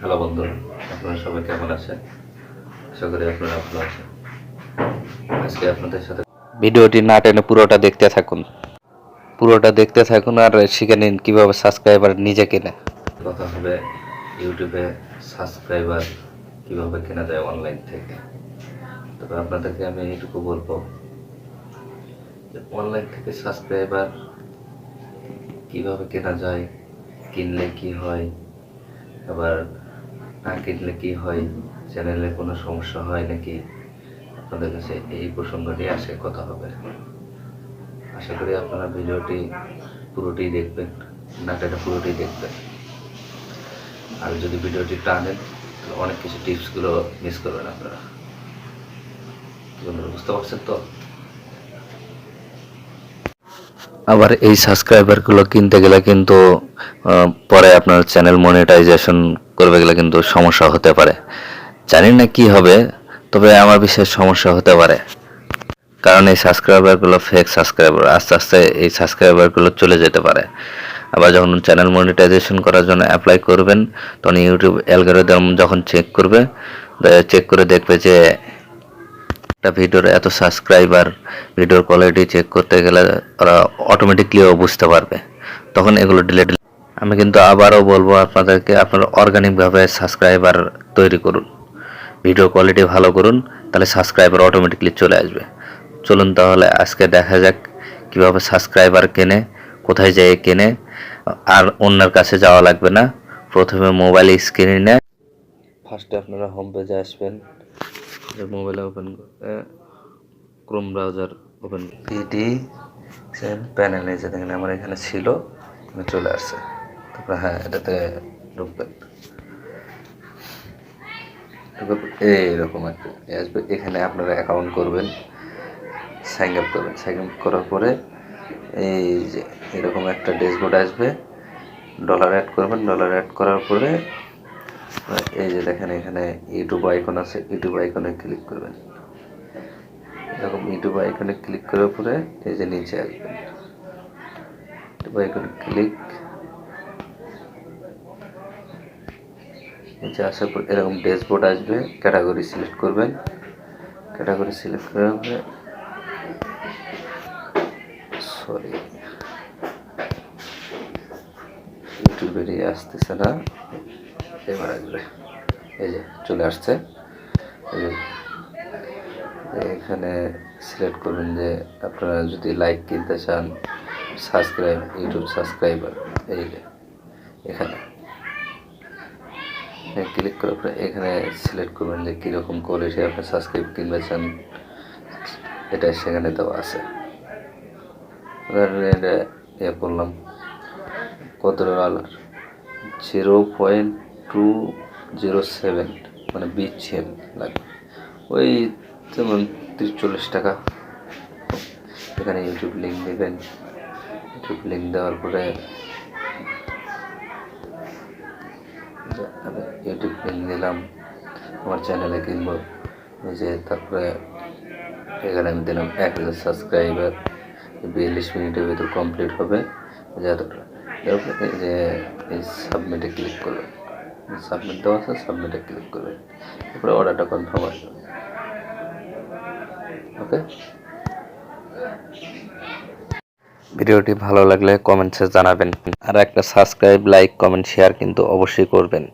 Hello বন্ধুরা আপনারা সবাই কেমন আছেন? আশা করি আপনারা ভালো আছেন। আজকে আপনাদের সাথে ভিডিওটি না টেনে পুরোটা দেখতে থাকুন। পুরোটা দেখতে থাকুন আর শিখে নিন কীভাবে সাবস্ক্রাইবার নিজে কেনে। কথা হবে ইউটিউবে সাবস্ক্রাইবার কীভাবে কেনা যায় অনলাইন থেকে। তবে আপনাদেরকে আমি এইটুকু বলব যে অনলাইন থেকে সাবস্ক্রাইবার কীভাবে কেনা যায় কিনলে কি হয় আবার না কিনলে কি হয়? চ্যানেলে কোনো সমস্যা হয় নাকি? আপনাদের কাছে এই প্রসঙ্গটি আসে, কথা হবে। আশা করি আপনারা ভিডিওটি পুরোটি দেখবেন নাটকটা পুরোটি দেখবেন। আর যদি ভিডিওটি টানেন, তাহলে অনেক কিছু টিপসগুলো মিস করবেন আপনারা। বুঝতে পারছেন তো? আবার এই সাবস্ক্রাইবারগুলো কিনতে গেলে কিন্তু পরে আপনার চ্যানেল মনিটাইজেশন করবে গেলে কিন্তু সমস্যা হতে পারে। জানি না কি হবে, তবে আমার বিশেষ সমস্যা হতে পারে। কারণ এই সাবস্ক্রাইবারগুলো ফেক সাবস্ক্রাইবার আস্তে আস্তে এই সাবস্ক্রাইবারগুলো চলে যেতে পারে। আবার যখন চ্যানেল মনিটাইজেশন করার জন্য অ্যাপ্লাই করবেন, তখন ইউটিউব অ্যালগোরিদম যখন চেক করবে চেক করে দেখবে যে একটা ভিডিওর এত সাবস্ক্রাইবার ভিডিওর কোয়ালিটি চেক করতে গেলে ওরা অটোমেটিকলিও বুঝতে পারবে। তখন এগুলো ডিলেট আমি কিন্তু আবারও বলব আপনাদেরকে, আপনারা অর্গানিকভাবে সাবস্ক্রাইবার তৈরি করুন। ভিডিও কোয়ালিটি ভালো করুন, তাহলে সাবস্ক্রাইবার অটোমেটিকলি চলে আসবে। চলুন তাহলে আজকে দেখা যাক কীভাবে সাবস্ক্রাইবার কেনে, কোথায় যেয়ে কেনে, আর অন্যের কাছে যাওয়া লাগবে না। প্রথমে মোবাইল স্ক্রিনে ফার্স্টে আপনারা হোম পেজে আসবেন। মোবাইলে open Chrome browser open BD SMM panel যে দেখেন, আমার এখানে ছিল চলে আসছে। তারপরে হ্যাঁ এটাতে ঢুকবেন এইরকম একটা আসবে, এখানে আপনারা অ্যাকাউন্ট করবেন সাইন আপ করবেন। সাইন আপ করার পরে এই যে এরকম একটা ড্যাশবোর্ড আসবে ডলার অ্যাড করবেন। ডলার অ্যাড করার পরে এই যে দেখেন এখানে ইউটিউব আইকন আছে ইউটিউব আইকনে ক্লিক করবেন। এরকম ইউটিউব আইকনে ক্লিক করার পরে এই যে নিচে আসবেন। ইউটিউব আইকনে ক্লিক নিচে আসার পর এরকম ড্যাশবোর্ড আসবে ক্যাটাগরি সিলেক্ট করবেন। ক্যাটাগরি সিলেক্ট করার পরে সরি ইউটিউব বেরিয়ে আসতেছে না। এবার আসবে এই যে চলে আসছে। এখানে সিলেক্ট করবেন যে আপনারা যদি লাইক কিনতে চান সাবস্ক্রাইব ইউটিউব সাবস্ক্রাইবার এই যে এখানে। ক্লিক করার পরে এখানে সিলেক্ট করবেন যে কীরকম কোয়ালিটি আপনি সাবস্ক্রাইব কিনতে চান। এটা সেখানে দেওয়া আছে। এটা ইয়ে করলাম। কত dollar zero point two zero seven মানে বিচিএম লাগবে ওই যেমন তিরিশ চল্লিশ টাকা। এখানে ইউটিউব লিঙ্ক দেবেন। ইউটিউব লিঙ্ক দেওয়ার পরে ইউটিউব লিঙ্ক দিলাম। আমার চ্যানেলে কিনবো। যে তারপরে এখানে আমি দিলাম এক হাজার সাবস্ক্রাইবার বিয়াল্লিশ মিনিটের ভিতর কমপ্লিট হবে। এরপরে যে সাবমিটে ক্লিক করবেন। সাবমিট দেওয়া আছে সাবমিটে ক্লিক করবেন তারপরে অর্ডারটা কনফার্ম আসবে ওকে ভিডিওটি ভালো লাগলে কমেন্টসে জানাবেন। আর একটা সাবস্ক্রাইব লাইক কমেন্ট শেয়ার কিন্তু অবশ্যই করবেন।